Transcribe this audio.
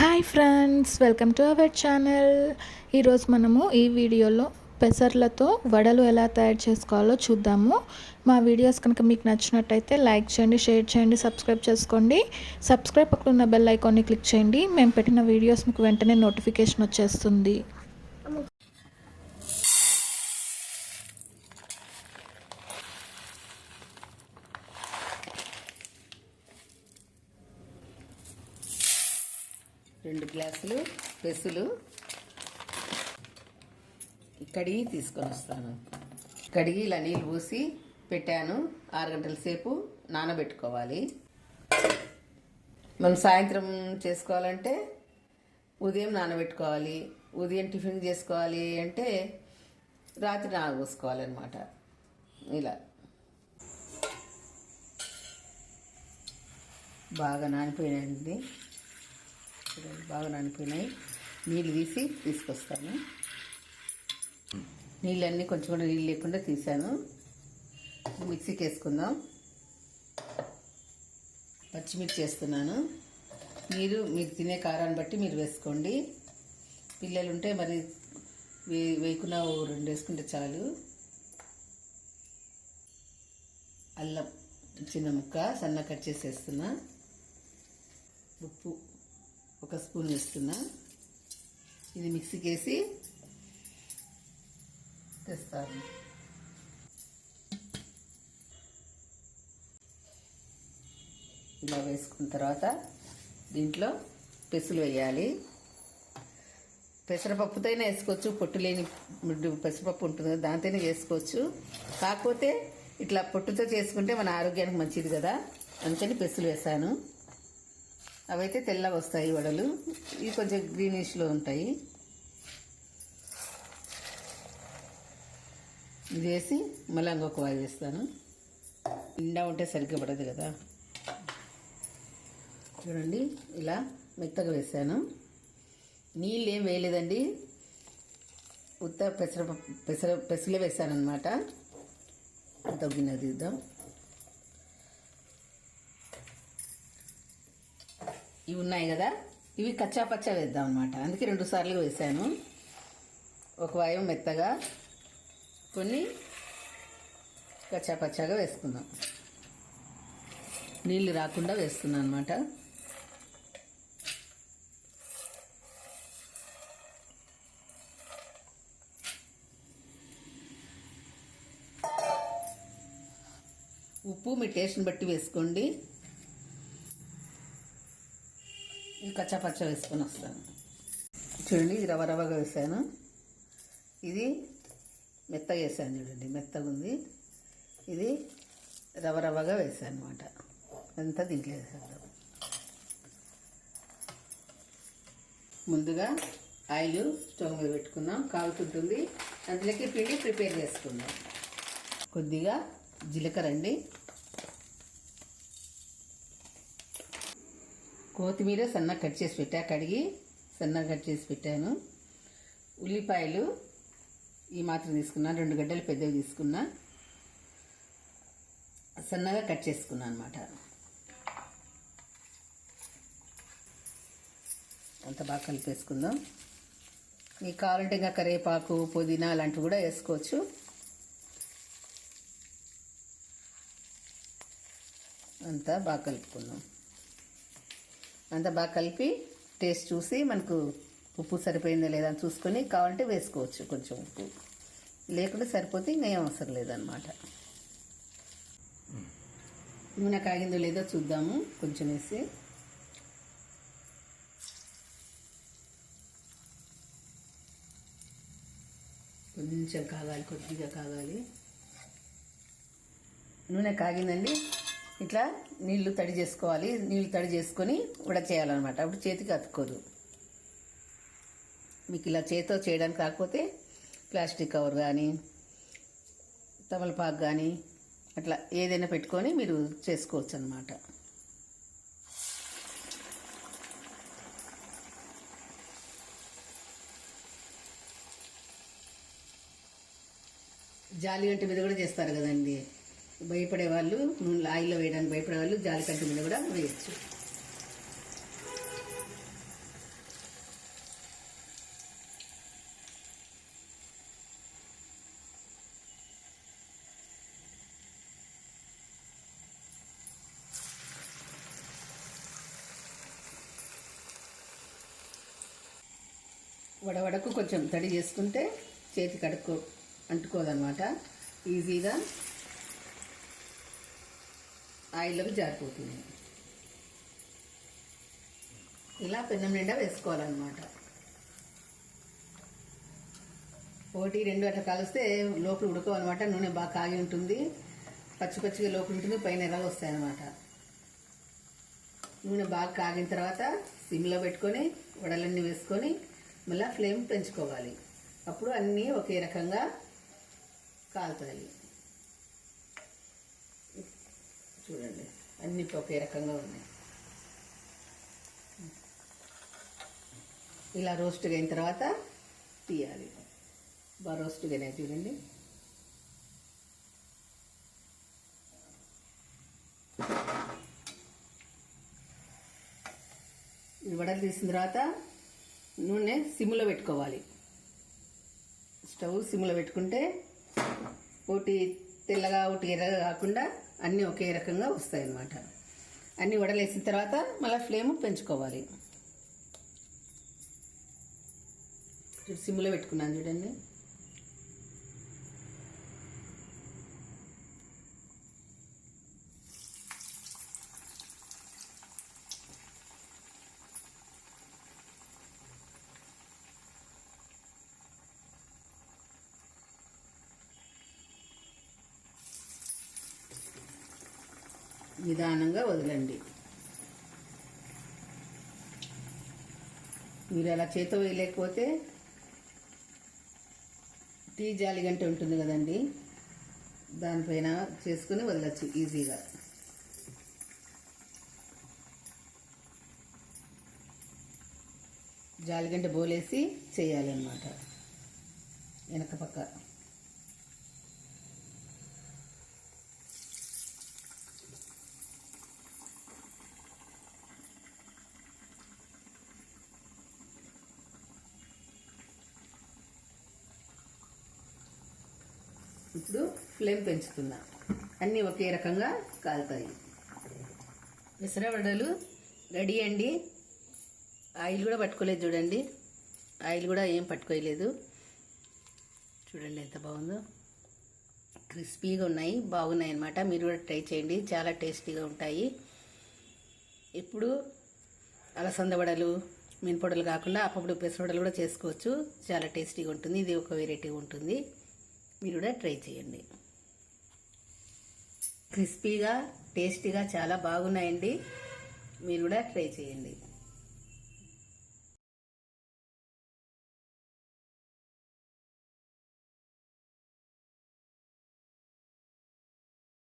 Hi friends welcome to our channel ఈరోజు మనము ఈ వీడియోలో పెసర్లతో వడలు ఎలా తయారు చేసుకోవాలో చూద్దాము. మా వీడియోస్ కనుక మీకు నచ్చినట్టయితే లైక్ చేయండి షేర్ చేయండి సబ్స్క్రైబ్ చేసుకోండి. సబ్స్క్రైబ్ పక్కన ఉన్న బెల్ ఐకాన్ని క్లిక్ చేయండి. మేము పెట్టిన వీడియోస్ మీకు వెంటనే నోటిఫికేషన్ వచ్చేస్తుంది. రెండు గ్లాసులు పెసులు. కడిగి తీసుకొని వస్తాను. కడిగి ఇలా నీళ్ళు పూసి పెట్టాను. ఆరు గంటల సేపు నానబెట్టుకోవాలి. మనం సాయంత్రం చేసుకోవాలంటే ఉదయం నానబెట్టుకోవాలి. ఉదయం టిఫిన్ చేసుకోవాలి అంటే రాత్రి నానబోసుకోవాలన్నమాట. ఇలా. బాగా నానిపోయినాయండి. చూడండి బాగా నానిపోయినాయి. నీళ్ళు తీసి తీసుకొస్తాను. నీళ్ళన్నీ కొంచెం కూడా నీళ్ళు లేకుండా తీసాను. మిక్సీకి వేసుకుందాం. పచ్చిమిర్చి వేస్తున్నాను. మీరు మీరు తినే కారాన్ని బట్టి మీరు వేసుకోండి. పిల్లలు ఉంటే మరి వే వేయకుండా ఓ రెండు వేసుకుంటే చాలు. అల్లం చిన్న ముక్క సన్న కట్ చేసి వేస్తున్నా. ఉప్పు ఒక స్పూన్ వేస్తున్నా ఇది మిక్సీకి వేసి తెస్తాను. ఇలా వేసుకున్న తర్వాత దీంట్లో పెసులు వేయాలి. పెసరపప్పుతోనే వేసుకోవచ్చు పొట్టు లేని పెసరపప్పు ఉంటుంది కదా దాంతోనే చేసుకోవచ్చు కాకపోతే ఇట్లా పొట్టుతో చేసుకుంటే మన ఆరోగ్యానికి మంచిది కదా. అందుకని పెసులు వేసాను. అవైతే తెల్లగా వస్తాయి వడలు. ఇవి కొంచెం గ్రీనిష్లో ఉంటాయి. ఇది వేసి మళ్ళీ ఇంకొక వాయి వేస్తాను. నిండా ఉంటే సరిగ్గా పడదు కదా. చూడండి ఇలా మెత్తగా వేసాను. నీళ్ళు ఏం వేయలేదండి. ఉత్త పెసర పెసర పెసలే వేసాను అనమాట తగ్గిన తీద్దాం. ఇవి ఉన్నాయి కదా? ఇవి కచ్చా పచ్చా వేద్దాం అనమాట అందుకే రెండు సార్లు వేసాను ఒక వాయం మెత్తగా కొన్ని కచ్చా పచ్చాగా వేసుకుందాం. నీళ్ళు రాకుండా వేస్తున్నాను అనమాట ఉప్పు మీ టేస్ట్ని బట్టి వేసుకోండి. ఇది పచ్చ వేసుకొని వస్తాను. చూడండి ఇది రవ రవగా వేసాను. ఇది మెత్తగా వేసాను చూడండి మెత్తగా ఉంది. ఇది రవ రవగా వేసాను అనమాట అంతా దీంట్లో వేసేద్దాం. ముందుగా ఆయిల్ స్టవ్ మీద పెట్టుకుందాం. కాలుతుంటుంది. అందులోకి పిండి ప్రిపేర్ చేసుకుందాం. కొద్దిగా జీలకర్ర అండి. కొత్తిమీర సన్నగా కట్ చేసి పెట్టా కడిగి సన్నగా కట్ చేసి పెట్టాను. ఉల్లిపాయలు ఈ మాత్రం తీసుకున్నా రెండు గడ్డలు పెద్దవి తీసుకున్నా. సన్నగా కట్ చేసుకున్నా అనమాట అంత బాగా కలిపేసుకుందాం. మీకు కావాలంటే ఇంకా కరివేపాకు పుదీనా అలాంటివి కూడా వేసుకోవచ్చు. అంతా బాగా కలుపుకుందాం. అంతా బాగా కలిపి టేస్ట్ చూసి మనకు ఉప్పు సరిపోయిందా లేదా అని చూసుకొని కావాలంటే వేసుకోవచ్చు కొంచెం ఉప్పు. లేకుంటే సరిపోతే ఇంకా ఏం అవసరం లేదనమాట నూనె కాగిందో లేదో చూద్దాము. కొంచెం వేసి. కొంచెం కాగాలి కొద్దిగా కాగాలి. నూనె కాగిందండి. ఇట్లా నీళ్ళు తడి చేసుకోవాలి. నీళ్ళు తడి చేసుకొని ఉడ చేయాలన్నమాట. అప్పుడు చేతికి అతుక్కోదు. మీకు ఇలా చేతితో చేయడానికి కాకపోతే ప్లాస్టిక్ కవర్ కానీ తమలపాకు కానీ అట్లా ఏదైనా పెట్టుకొని మీరు చేసుకోవచ్చు అనమాట జాలి గంట మీద కూడా చేస్తారు కదండి. భయపడే వాళ్ళు నూనె ఆయిల్లో వేయడానికి భయపడే వాళ్ళు జాలికట్టు మీద కూడా వేయచ్చు. వడవడకు కొంచెం తడి చేసుకుంటే చేతి కడుక్కో అంటుకోదనమాట. ఈజీగా ఆయిల్లోకి జారిపోతుంది. ఇలా పెన్నం నిండా వేసుకోవాలన్నమాట. ఒకటి రెండు అట్లా కలిస్తే లోపల ఉడకవన్నమాట నూనె బాగా కాగి ఉంటుంది. పచ్చి పచ్చిగా లోపల ఉంటుంది పైన ఎర్రగా వస్తాయన్నమాట. నూనె బాగా కాగిన తర్వాత సిమ్లో పెట్టుకొని వడలన్నీ వేసుకొని మళ్ళీ ఫ్లేమ్ పెంచుకోవాలి. అప్పుడు అన్నీ ఒకే రకంగా కాలుతాయి. చూడండి. అన్నీ ఒకే రకంగా ఉన్నాయి. ఇలా రోస్ట్గా అయిన తర్వాత తీయాలి. బాగా రోస్ట్గానే చూడండి. వడలు తీసిన తర్వాత నూనె సిమ్లో పెట్టుకోవాలి. స్టవ్ సిమ్లో పెట్టుకుంటే ఒకటి తెల్లగా ఒకటి ఎర్రగా కాకుండా అన్నీ ఒకే రకంగా వస్తాయి అన్నమాట అన్నీ వడలేసిన తర్వాత మళ్ళీ ఫ్లేమ్ పెంచుకోవాలి. సిమ్లో పెట్టుకున్నాను చూడండి. నిదానంగా వదలండి. మీరు అలా చేత వేయలేకపోతే టీ జాలి గంట ఉంటుంది కదండి. దానిపైన చేసుకుని వదలచ్చు ఈజీగా. జాలిగంట బోలేసి చేయాలన్నమాట. వెనక పక్క. ఇప్పుడు ఫ్లేమ్ పెంచుతున్నా అన్నీ ఒకే రకంగా కాలుతాయి. వడలు రెడీ అండి. ఆయిల్ కూడా పట్టుకోలేదు చూడండి. ఆయిల్ కూడా ఏం పట్టుకోలేదు. చూడండి ఎంత బాగుందో. క్రిస్పీగా ఉన్నాయి బాగున్నాయి అన్నమాట. మీరు కూడా ట్రై చేయండి. చాలా టేస్టీగా ఉంటాయి. ఇప్పుడు అలసంద వడలు మినపొడలు కాకుండా అప్పుడు పెసరవడలు కూడా చేసుకోవచ్చు. చాలా టేస్టీగా ఉంటుంది. ఇది ఒక వెరైటీ ఉంటుంది. మీరు కూడా ట్రై చేయండి. క్రిస్పీగా టేస్టీగా చాలా బాగున్నాయండి. మీరు కూడా ట్రై చేయండి.